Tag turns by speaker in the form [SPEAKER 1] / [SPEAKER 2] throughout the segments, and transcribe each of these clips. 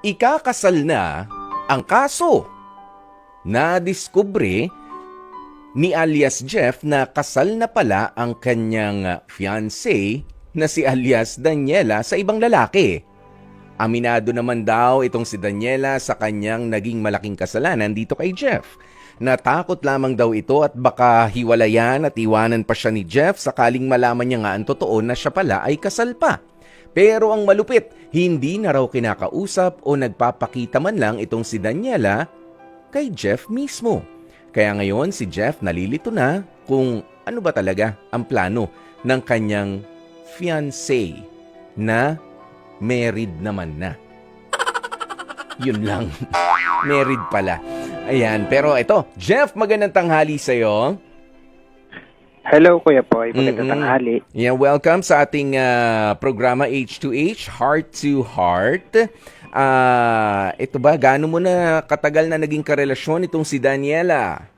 [SPEAKER 1] ikakasal na ang kaso. Nadiskubre ni alias Jeff na kasal na pala ang kanyang fiancé na si alias Daniela sa ibang lalaki. Aminado naman daw itong si Daniela sa kanyang naging malaking kasalanan dito kay Jeff. Natakot lamang daw ito at baka hiwalayan at iwanan pa siya ni Jeff sakaling malaman niya nga ang totoo na siya pala ay kasal pa. Pero ang malupit, hindi na raw kinakausap o nagpapakita man lang itong si Daniela kay Jeff mismo. Kaya ngayon si Jeff nalilito na kung ano ba talaga ang plano ng kanyang fiancé na married naman na. Yun lang. married pala. Ayan, pero ito, Jeff, magandang tanghali sa'yo.
[SPEAKER 2] Hello, Kuya Poy. Magandang
[SPEAKER 1] Mm-mm.
[SPEAKER 2] tanghali.
[SPEAKER 1] Yeah, welcome sa ating ah, programa H2H, Heart to Heart. Ah, ito ba, gaano mo na katagal na naging karelasyon itong si Daniela?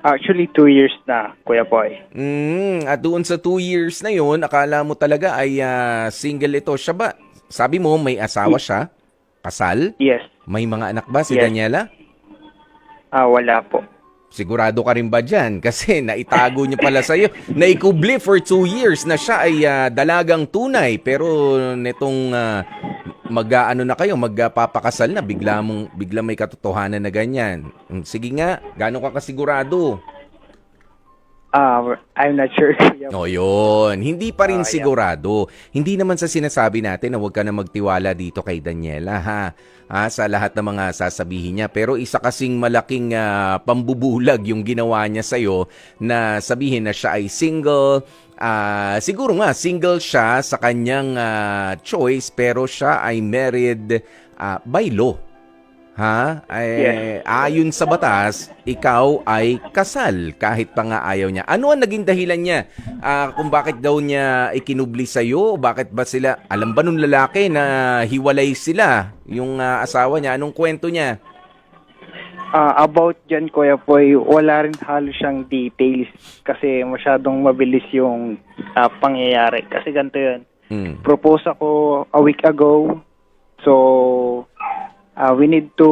[SPEAKER 2] Actually, two years na, Kuya Poy.
[SPEAKER 1] Mm, at doon sa two years na yon, akala mo talaga ay ah, single ito. Siya ba? Sabi mo may asawa siya? Kasal?
[SPEAKER 2] Yes.
[SPEAKER 1] May mga anak ba si
[SPEAKER 2] Yes.
[SPEAKER 1] Daniela?
[SPEAKER 2] Ah, wala po.
[SPEAKER 1] Sigurado ka rin ba dyan? Kasi naitago niya pala sa'yo. Naikubli for two years na siya ay ah, dalagang tunay. Pero netong mag-ano na kayo, magpapakasal na, bigla, mong, bigla may katotohanan na ganyan. Mm, Sige nga, gaano ka kasigurado?
[SPEAKER 2] Ah, I'm not sure, Kuya
[SPEAKER 1] O yun, hindi pa rin
[SPEAKER 2] Ah, yeah.
[SPEAKER 1] sigurado. Hindi naman sa sinasabi natin na huwag ka na magtiwala dito kay Daniela ha. ha sa lahat ng mga sasabihin niya. Pero isa kasing malaking ah, pambubulag yung ginawa niya sa'yo na sabihin na siya ay single. Ah, siguro nga, single siya sa kanyang ah, choice pero siya ay married ah, by law. Ha? Eh, ayon sa batas, ikaw ay kasal kahit pa nga ayaw niya. Ano ang naging dahilan niya? Ah, kung bakit daw niya ikinubli sa iyo? Bakit ba sila, alam ba nung lalaki na hiwalay sila, yung ah, asawa niya? Anong kwento niya?
[SPEAKER 2] Ah, about dyan, Kuya Poy, wala rin halos siyang details kasi masyadong mabilis yung ah, pangyayari. Kasi ganito yun.
[SPEAKER 1] Hmm.
[SPEAKER 2] Propose ako a week ago. So, ah, we need to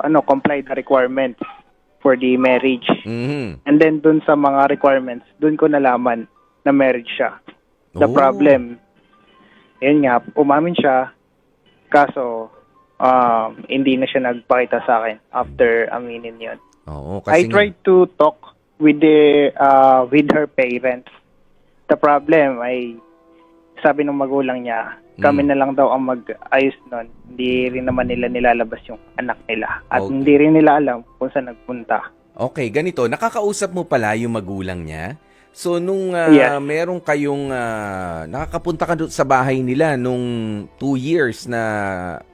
[SPEAKER 2] ano comply the requirements for the marriage.
[SPEAKER 1] Mhm.
[SPEAKER 2] And then dun sa mga requirements, dun ko nalaman na married siya. The
[SPEAKER 1] Oh.
[SPEAKER 2] problem, yun nga, umamin siya, kaso um, hindi na siya nagpakita sa akin after aminin yun.
[SPEAKER 1] Oo,
[SPEAKER 2] I
[SPEAKER 1] kasi nga-
[SPEAKER 2] tried to talk with the uh, with her parents. The problem ay sabi ng magulang niya, kami
[SPEAKER 1] Mm.
[SPEAKER 2] na lang daw ang mag-ayos nun. Hindi rin naman nila nilalabas yung anak nila. At
[SPEAKER 1] Okay.
[SPEAKER 2] hindi rin nila alam kung saan nagpunta.
[SPEAKER 1] Okay, ganito, nakakausap mo pala yung magulang niya. So nung ah,
[SPEAKER 2] Yes.
[SPEAKER 1] meron kayong ah, nakakapunta ka doon sa bahay nila nung two years na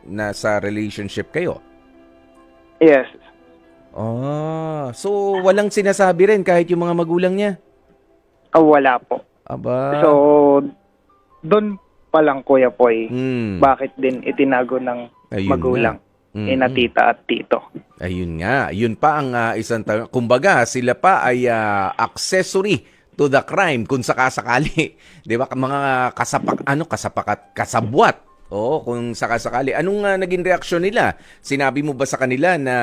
[SPEAKER 1] nasa relationship kayo.
[SPEAKER 2] Yes.
[SPEAKER 1] Ah, so walang sinasabi rin kahit yung mga magulang niya.
[SPEAKER 2] Ah, wala po.
[SPEAKER 1] Aba.
[SPEAKER 2] So, doon pa lang, Kuya Poy,
[SPEAKER 1] Hmm,
[SPEAKER 2] bakit din itinago ng
[SPEAKER 1] ayun
[SPEAKER 2] magulang,
[SPEAKER 1] nga. Mm,
[SPEAKER 2] ina
[SPEAKER 1] mm.
[SPEAKER 2] tita at tito.
[SPEAKER 1] Ayun nga, yun pa ang ah, isang ta- kumbaga sila pa ay ah, accessory to the crime kung sakasakali. 'Di ba? Mga kasapak ano kasapakat kasabwat. Oo, kung sakasakali. Anong ah, naging reaksyon nila? Sinabi mo ba sa kanila na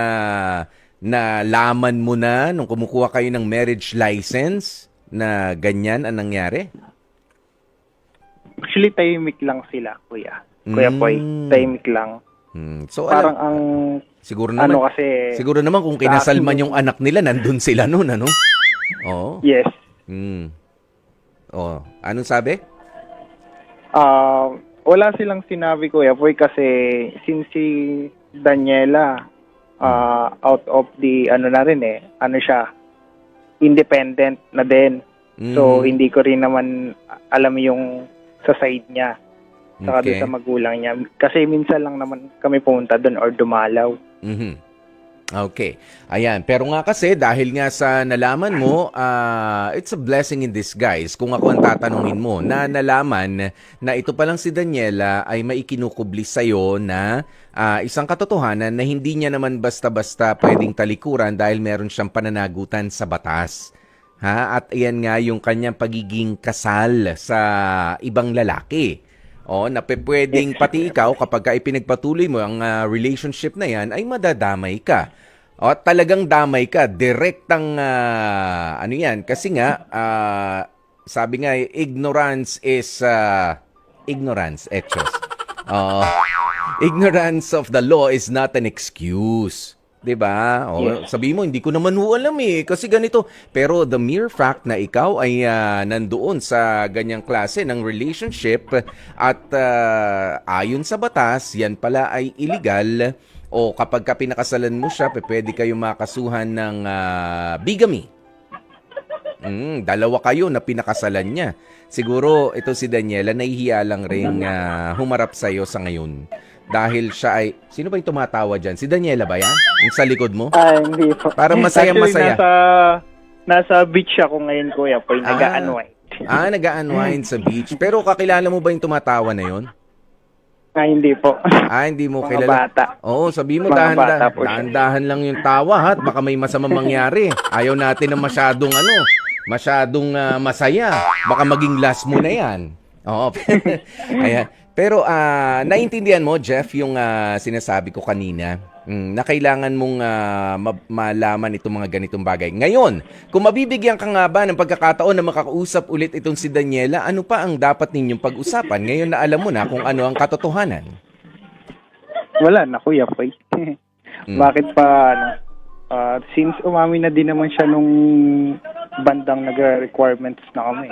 [SPEAKER 1] na laman mo na nung kumukuha kayo ng marriage license na ganyan ang nangyari?
[SPEAKER 2] Actually, tahimik lang sila, Kuya. Kuya
[SPEAKER 1] Mm.
[SPEAKER 2] Poy, tahimik lang.
[SPEAKER 1] Hmm. So
[SPEAKER 2] Parang
[SPEAKER 1] alam,
[SPEAKER 2] ang,
[SPEAKER 1] siguro naman
[SPEAKER 2] ano kasi,
[SPEAKER 1] siguro naman kung kinasal man yung anak nila nandun sila noon ano? Oo.
[SPEAKER 2] yes,
[SPEAKER 1] Hmm. Oh, anong sabi?
[SPEAKER 2] Ah, wala silang sinabi, Kuya Poy, kasi since si Daniela, ah, out of the, ano na rin eh, ano siya, independent na din. So,
[SPEAKER 1] Mhm.
[SPEAKER 2] hindi ko rin naman alam yung sa side niya. Saka doon
[SPEAKER 1] Okay.
[SPEAKER 2] sa magulang niya. Kasi minsan lang naman kami pumunta doon or dumalaw.
[SPEAKER 1] Mhm. Okay. Ayan. Pero nga kasi, dahil nga sa nalaman mo, ah, it's a blessing in disguise. Kung ako ang tatanungin mo, na nalaman na ito palang si Daniela ay maikinukubli sa'yo na ah, isang katotohanan na hindi niya naman basta-basta pwedeng talikuran dahil meron siyang pananagutan sa batas. Ha? At iyan nga yung kanyang pagiging kasal sa ibang lalaki. Oh, na pwedeng pati ikaw kapag ka ipinagpatuloy mo ang ah, relationship na yan ay madadamay ka. O at talagang damay ka, direktang ah, ano yan kasi nga ah, sabi nga eh, ignorance is ah, ignorance etchos. Oh, ignorance of the law is not an excuse. 'Di ba? O,
[SPEAKER 2] Yes.
[SPEAKER 1] sabi mo hindi ko naman ho alam eh kasi ganito. Pero the mere fact na ikaw ay ah, nandoon sa ganyang klase ng relationship at ah, ayon sa batas, yan pala ay illegal o kapag ka pinakasalan mo siya, pwede kayong makasuhan ng ah, bigamy. Mm, dalawa kayo na pinakasalan niya. Siguro ito si Daniela nahihiya lang ring ah, humarap sa iyo sa ngayon. Dahil siya ay Sino ba yung tumatawa diyan? Si Daniela ba 'yan? Yung sa likod mo?
[SPEAKER 2] Ah, hindi po.
[SPEAKER 1] Parang masaya-masaya.
[SPEAKER 2] Actually, nasa, nasa beach ako ngayon, kuya po.
[SPEAKER 1] Ah.
[SPEAKER 2] Nag-unwind.
[SPEAKER 1] Ah, nag-unwind sa beach. Pero kakilala mo ba yung tumatawa na 'yon?
[SPEAKER 2] Ah, hindi po.
[SPEAKER 1] Ah, hindi mo
[SPEAKER 2] Mga
[SPEAKER 1] kilala.
[SPEAKER 2] bata.
[SPEAKER 1] Oo, sabi mo
[SPEAKER 2] Mga
[SPEAKER 1] dahan
[SPEAKER 2] bata po siya.
[SPEAKER 1] dahan-dahan lang yung tawa ha, at baka may masamang mangyari. Ayaw natin ng masyadong ano, masyadong ah, masaya. Baka maging last mo na 'yan. Oo. Ayan. Pero ah, naiintindihan mo Jeff yung ah, sinasabi ko kanina. Mm, na kailangan mong ah, ma- malaman itong mga ganitong bagay. Ngayon, kung mabibigyan ka nga ba ng pagkakataon na makakausap ulit itong si Daniela, ano pa ang dapat ninyong pag-usapan ngayon na alam mo na kung ano ang katotohanan?
[SPEAKER 2] Wala na, kuya po.
[SPEAKER 1] Mm.
[SPEAKER 2] Bakit pa, ano, ah, since umami na din naman siya nung bandang nag-requirements na kami.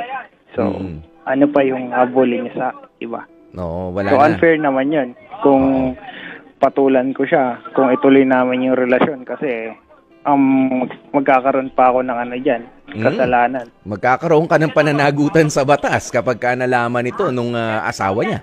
[SPEAKER 2] So,
[SPEAKER 1] Mm.
[SPEAKER 2] ano pa yung habulin niya sa iba?
[SPEAKER 1] No, wala
[SPEAKER 2] So,
[SPEAKER 1] na.
[SPEAKER 2] unfair naman yun. Kung patulan ko siya, kung ituloy namin yung relasyon kasi um, mag- magkakaroon pa ako ng ano dyan,
[SPEAKER 1] Mm.
[SPEAKER 2] kasalanan.
[SPEAKER 1] Magkakaroon ka ng pananagutan sa batas kapag ka nalaman ito nung ah, asawa niya.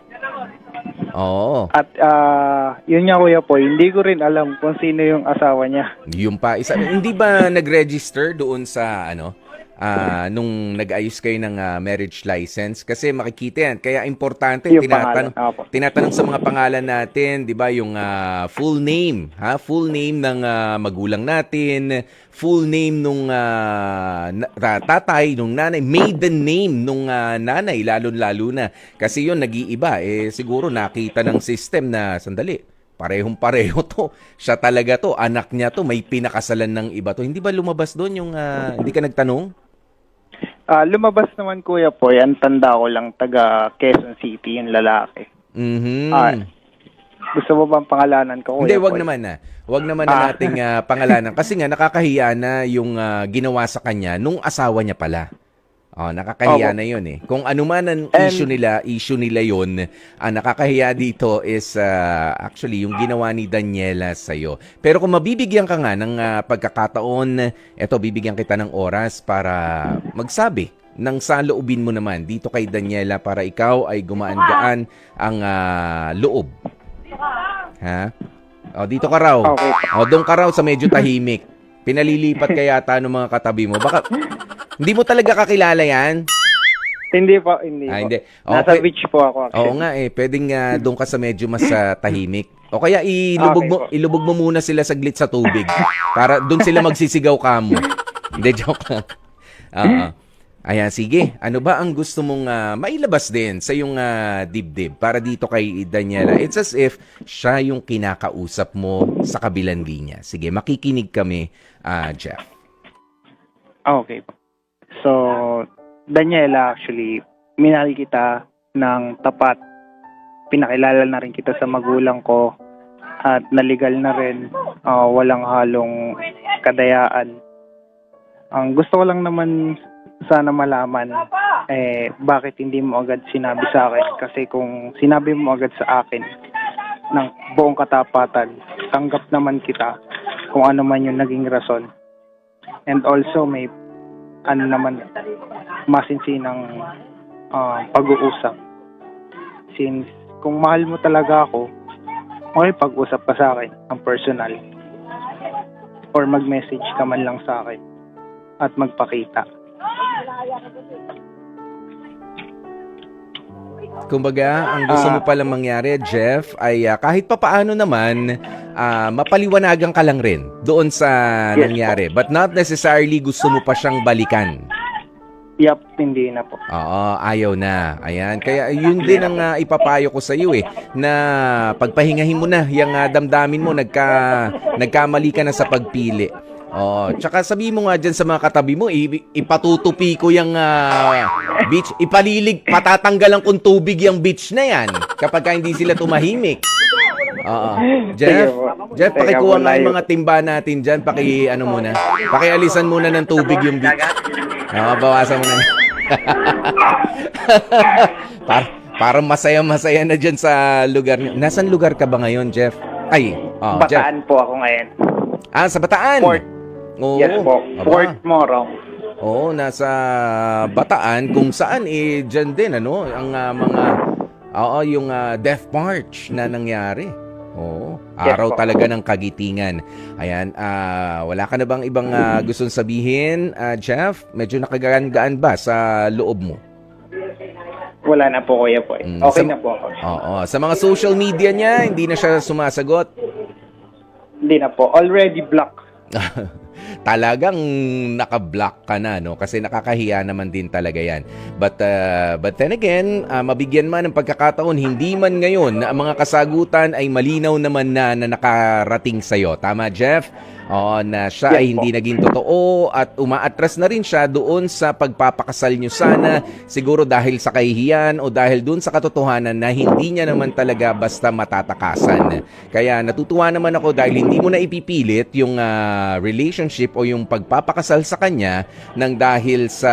[SPEAKER 1] Oo.
[SPEAKER 2] At ah, yun nga kuya po, hindi ko rin alam kung sino yung asawa niya.
[SPEAKER 1] Yung pa isa. Hindi ba nag-register doon sa ano? Ah, nung nag-ayos kayo ng ah, marriage license kasi makikita yan. Kaya importante
[SPEAKER 2] Yung
[SPEAKER 1] tinatanong
[SPEAKER 2] pangalan. Opo.
[SPEAKER 1] tinatanong sa mga pangalan natin, 'di ba, yung ah, full name, ha? Full name ng ah, magulang natin, full name nung ah, ra- tatay, nung nanay, maiden name nung ah, nanay, lalo-lalo na. Kasi 'yon nag-iiba eh siguro nakita ng system na sandali. Parehong pareho to. Siya talaga to, anak niya to, may pinakasalan ng iba to. Hindi ba lumabas doon yung ah, hindi ka nagtanong?
[SPEAKER 2] Ah, lumabas naman kuya po, yan tanda ko lang taga Quezon City yung lalaki.
[SPEAKER 1] Mhm.
[SPEAKER 2] Ah, Gusto mo bang pangalanan ko kuya
[SPEAKER 1] Hindi, wag
[SPEAKER 2] Poy?
[SPEAKER 1] naman na. Wag naman na
[SPEAKER 2] Ah.
[SPEAKER 1] nating ah, pangalanan. Kasi nga, nakakahiya na yung ah, ginawa sa kanya nung asawa niya pala. Oh, nakakahiya
[SPEAKER 2] Opo.
[SPEAKER 1] na yun eh. Kung ano man ang
[SPEAKER 2] And-
[SPEAKER 1] issue nila, issue nila yun, ang nakakahiya dito is ah, actually yung ginawa ni Daniela sa'yo. Pero kung mabibigyan ka nga ng ah, pagkakataon, eto, bibigyan kita ng oras para magsabi ng saloobin mo naman dito kay Daniela para ikaw ay gumaan-gaan ang ah, loob. Ha? O, dito ka raw.
[SPEAKER 2] Okay.
[SPEAKER 1] O, doon ka raw sa medyo tahimik. Pinalilipat ka yata ng mga katabi mo. Baka, hindi mo talaga kakilala yan?
[SPEAKER 2] Hindi po, hindi
[SPEAKER 1] Ah,
[SPEAKER 2] po.
[SPEAKER 1] hindi.
[SPEAKER 2] Nasa
[SPEAKER 1] Okay.
[SPEAKER 2] beach po ako
[SPEAKER 1] Oo
[SPEAKER 2] actually.
[SPEAKER 1] nga eh, pwedeng uh, doon ka sa medyo mas ah, tahimik. O kaya ilubog
[SPEAKER 2] Okay
[SPEAKER 1] mo,
[SPEAKER 2] po.
[SPEAKER 1] ilubog mo muna sila saglit sa tubig para doon sila magsisigaw kamo. Hindi joke lang. Oo. Ayan, sige. Ano ba ang gusto mong ah, mailabas din sa yung ah, dibdib para dito kay Daniela? It's as if siya yung kinakausap mo sa kabilang linya. Sige, makikinig kami, ah, Jeff.
[SPEAKER 2] Okay po. So, Daniela, actually, minahal kita ng tapat. Pinakilala na rin kita sa magulang ko at naligal na rin. Ah, walang halong kadayaan. Ang gusto ko lang naman sana malaman eh bakit hindi mo agad sinabi sa akin kasi kung sinabi mo agad sa akin ng buong katapatan tanggap naman kita kung ano man yung naging rason and also may ano naman masinsinang ah, pag-uusap. Since kung mahal mo talaga ako okay pag-usap ka sa akin ang personal. Or mag-message ka man lang sa akin at magpakita
[SPEAKER 1] Kumbaga, ang gusto
[SPEAKER 2] Ah.
[SPEAKER 1] mo palang mangyari, Jeff, ay ah, kahit papaano naman, ah, mapaliwanagan ka lang rin doon sa
[SPEAKER 2] Yes,
[SPEAKER 1] nangyari. But not necessarily gusto mo pa siyang balikan.
[SPEAKER 2] Yap, hindi na po.
[SPEAKER 1] Oo, ayaw na. Ayan. Kaya yun din ang ah, ipapayo ko sa iyo eh na pagpahingahin mo na yung ah, damdamin mo nagka nagkamali ka na sa pagpili. Oh, tsaka sabi mo nga dyan sa mga katabi mo, ipatutupi ko yung ah, beach, ipalilig, patatanggalan kong tubig yung beach na yan kapag ka hindi sila tumahimik. Oo. Jeff. Jeff, pakikuha nga yung mga timba natin dyan, paki ano muna. Pakialisan muna ng tubig yung beach. Oo, bawasan mo na. para, parang masaya-masaya na dyan sa lugar niyo. Nasaan lugar ka ba ngayon, Jeff? Ay, oh, Jeff.
[SPEAKER 2] Bataan po ako ngayon.
[SPEAKER 1] Ah, sa Bataan.
[SPEAKER 2] Fort.
[SPEAKER 1] Oo.
[SPEAKER 2] yes po.
[SPEAKER 1] Aba.
[SPEAKER 2] Fort Morong.
[SPEAKER 1] Oo, nasa Bataan kung saan eh dyan din ano, ang ah, mga oo, yung ah, death march na nangyari. Oo,
[SPEAKER 2] Yes
[SPEAKER 1] araw
[SPEAKER 2] po.
[SPEAKER 1] talaga ng kagitingan. Ayan, ah, wala ka na bang ibang ah, gustong sabihin, ah, Jeff? Medyo nakagaan-gaan ba sa loob mo?
[SPEAKER 2] Wala na po kuya po. eh.
[SPEAKER 1] Mm,
[SPEAKER 2] Okay
[SPEAKER 1] sa-
[SPEAKER 2] na po ako.
[SPEAKER 1] Oo, sa mga social media niya, hindi na siya sumasagot.
[SPEAKER 2] Hindi na po. Already blocked.
[SPEAKER 1] talagang naka-block ka na no? Kasi nakakahiya naman din talaga yan. But uh, but then again uh, mabigyan man ng pagkakataon hindi man ngayon na ang mga kasagutan ay malinaw naman na, na nakarating sa tama Jeff Oo, na siya
[SPEAKER 2] Yes
[SPEAKER 1] ay
[SPEAKER 2] po.
[SPEAKER 1] hindi naging totoo at umaatras na rin siya doon sa pagpapakasal nyo sana siguro dahil sa kahihiyan o dahil doon sa katotohanan na hindi niya naman talaga basta matatakasan. Kaya natutuwa naman ako dahil hindi mo na ipipilit yung ah, relationship o yung pagpapakasal sa kanya nang dahil sa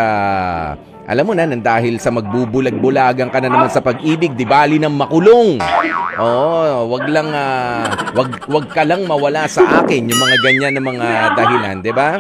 [SPEAKER 1] alam mo na, nang dahil sa magbubulag-bulagan ka na naman sa pag-ibig, di bali ng makulong. Oo, wag lang, ah, wag, wag ka lang mawala sa akin yung mga ganyan na mga dahilan, di ba?